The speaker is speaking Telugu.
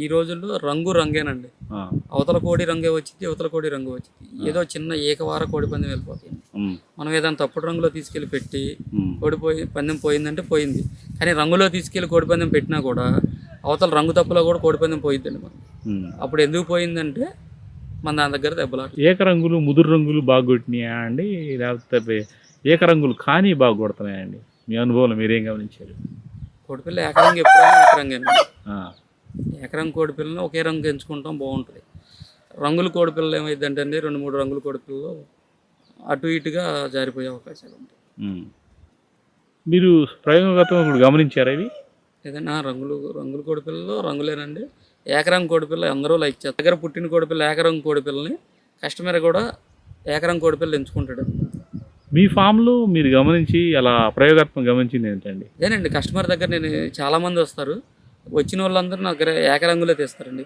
ఈ రోజుల్లో రంగు రంగేనండి. అవతల కోడి రంగే వచ్చింది అవతల కోడి రంగు వచ్చింది ఏదో చిన్న ఏకవార కోడి పందెం వెళ్ళిపోతుంది. మనం ఏదైనా తప్పుడు రంగులో తీసుకెళ్ళి పెట్టి ఉమ్, కోడి పోయి పందెం పోయిందంటే పోయింది. కానీ రంగులో తీసుకెళ్ళి కోడి పందెం పెట్టినా కూడా అవతల రంగు తప్పులో కూడా కోడి పందెం పోయిద్దండి మనం. అప్పుడు ఎందుకు పోయిందంటే మన దాని దగ్గర దెబ్బలాట. ఏకరంగులు ముదురు రంగులు బాగా కొట్టినాయా అండి? లేకపోతే ఏకరంగులు కానీ బాగా కొడుతున్నాయా అండి? మీ అనుభవంలో మీరేం గమనించారు? కోడిపిల్ల ఏకరంగు ఎప్పుడైనా ఏకరంగేనండి. ఆ, ఏకరంగు కోడిపిల్లని ఒకే రంగు ఎంచుకుంటాం బాగుంటుంది. రంగుల కోడిపిల్లలు ఏమైందంటే అండి రెండు మూడు రంగుల కోడిపిల్లలు అటు ఇటుగా జారిపోయే అవకాశాలు ఉంటాయి. మీరు ప్రయోగగతం ఇప్పుడు గమనించారా ఇవి? ఏదైనా రంగులు రంగుల కోడిపిల్లలు రంగులేనండి. ఏకరంగు కోడిపిల్ల అందరూ లైక్ చేస్తారు. దగ్గర పుట్టిన కోడిపిల్ల ఏకరంగు కోడిపిల్లని కస్టమర్ కూడా ఏకరంగు కోడిపిల్ల ఎంచుకుంటాడు. మీ ఫామ్లో మీరు గమనించి అలా ప్రయోగాత్మక గమనించింది ఏంటండి? అదేనండి కస్టమర్ దగ్గర నేను చాలా మంది వస్తారు. వచ్చిన వాళ్ళందరూ నా దగ్గర ఏకరంగులే తీస్తారండి.